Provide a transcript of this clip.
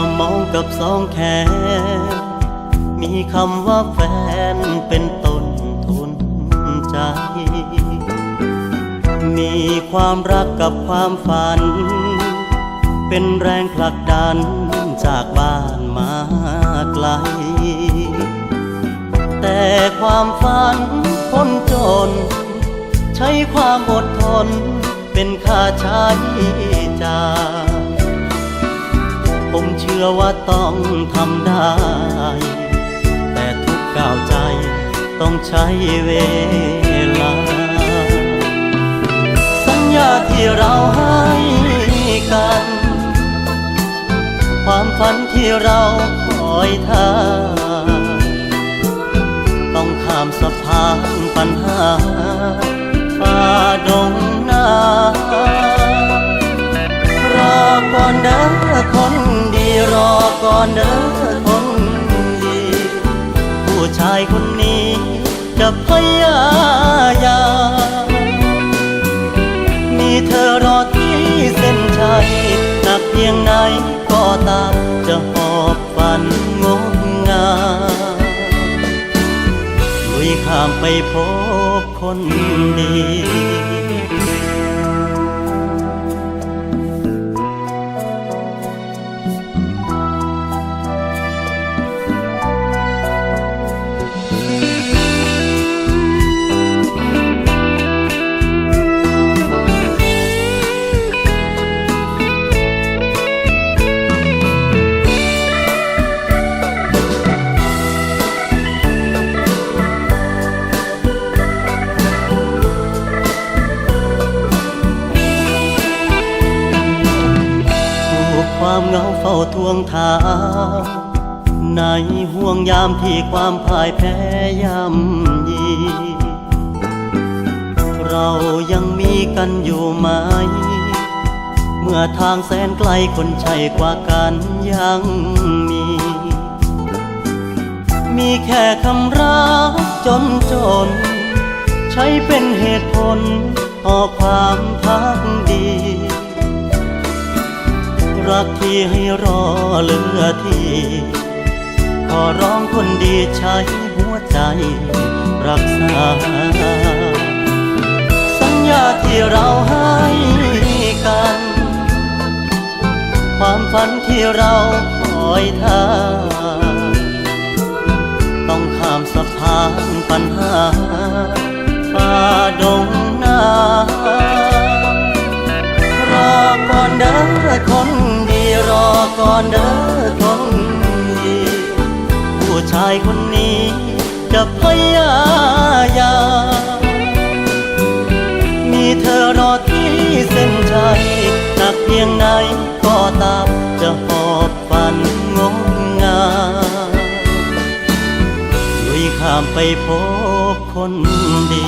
องกับสองแขน มีคำว่าแฟนเป็นต้นทุนใจ มีความรักกับความฝัน เป็นแรงผลักดันจากบ้านมาไกล แต่ความฝันคนจน ใช้ความอดทนเป็นค่าใช้จ่าย ผมเชื่อว่าต้องทำได้ แต่ทุกก้าวใจต้องใช้เวลา สัญญาที่เราให้กัน ความฝันที่เราคอยท่าต้องข้ามสะพานปัญหาฝ่าดงนา รอก่อนเด้อคน ดีรอก่อนเด้อคนดี ผู้ชายคนนี้จะพยายามมีเธอรอที่เส้นชัยหนักเพียงไหนก็ตามจะหอบฝันงดงามลุยข้ามไปพบคนดี ความเหงาเฝ้าทวงถามในห่วงยามที่ความพ่ายแพ้ย่ำยี เรายังมีกันอยู่ไหม เมื่อทางแสนไกลคนใช่กว่ากันยังมี มีแค่คำรักจนจน ใช้เป็นเหตุผลออกความพักดี รักที่ให้รอเหลือที่ขอร้องคนดีใช้หัวใจรักษา สัญญาที่เราให้กัน ความฝันที่เราคอยท่า ต้องข้ามสะพานปัญหาฝ่าดง ก่อนเด้อคนดีผู้ชายคนนี้จะพยายามมีเธอรอที่เส้นชัยหนักเพียงไหนก็ตามจะหอบฝันงดงามลุยข้ามไปพบคนดี